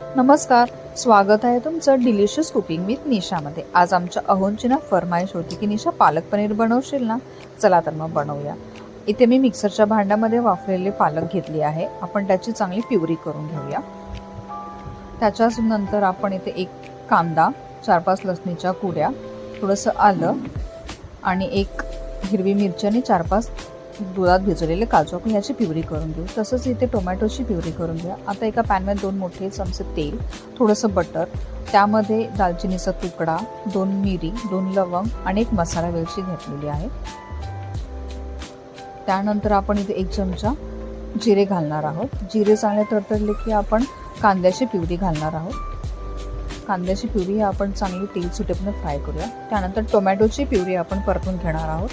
नमस्कार स्वागत आहे तुमचं डिलिशियस कुकिंग विथ निशामध्ये. आज आमच्या अहोंची ना फरमाईश होती की निशा पालक पनीर बनवशील ना? चला तर मग बनवूया. इथे मी मिक्सरच्या भांड्यामध्ये वाफलेले पालक घेतली आहे. आपण त्याची चांगली प्युरी करून घेऊया. त्याच्याच नंतर आपण इथे एक कांदा चार पाच लसणीच्या कुड्या थोडंसं आलं आणि एक हिरवी मिरची आणि चार पाच दुधात भिजवलेले काजू आपण याची प्युरी करून घेऊ. तसंच इथे टोमॅटोची प्युरी करून घ्या आता एका पॅनमध्ये दोन मोठे चमचे तेल थोडंसं बटर त्यामध्ये दालचिनीचा तुकडा दोन मिरी दोन लवंग आणि एक मसाला वेलची घेतलेली आहे. त्यानंतर आपण इथे एक चमचा जिरे घालणार आहोत. जिरे चांगले तडतडले की आपण कांद्याची प्युरी घालणार आहोत. कांद्याची प्युरी आपण चांगली तेल सुटेपर्यंत फ्राय करूया. त्यानंतर टोमॅटोची प्युरी आपण परतून घेणार आहोत.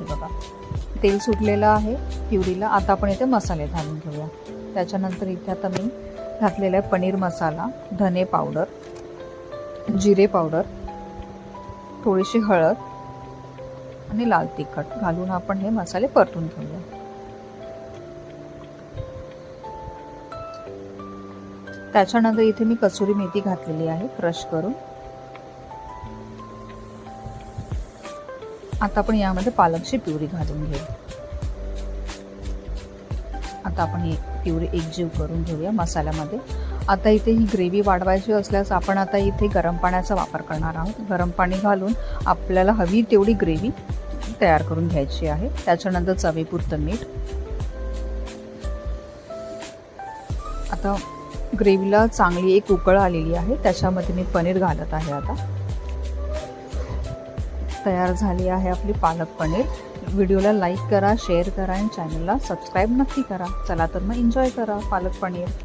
हे बघा. तेल सुटलेलं आहे प्युरीला. आता आपण इथे मसाले घालून घेऊया. त्याच्यानंतर इथे आता मी घातलेला आहे पनीर मसाला धने पावडर जिरे पावडर थोडीशी हळद आणि लाल तिखट. घालून आपण हे मसाले परतून घेऊया. त्याच्यानंतर इथे मी कसुरी मेथी घातलेली आहे क्रश करून. आता आपण यामध्ये पालकची प्युरी घालून घेऊ. आता आपण ही प्युरी एकजीव करून घेऊया मसाल्यामध्ये. आता इथे ही ग्रेव्ही वाढवायची असल्यास आपण आता इथे गरम पाण्याचा वापर करणार आहोत. गरम पाणी घालून आपल्याला हवी तेवढी ग्रेव्ही तयार करून घ्यायची आहे. त्याच्यानंतर चवीपुरतं मीठ. आता ग्रेव्हीला चांगली एक उकळ आलेली आहे. त्याच्यामध्ये मी पनीर घालत आहे आता. तयार झाली आहे आपली पालक पनीर. व्हिडिओला लाईक करा शेअर करा आणि चॅनलला सबस्क्राईब नक्की करा. चला तर मग एन्जॉय करा पालक पनीर.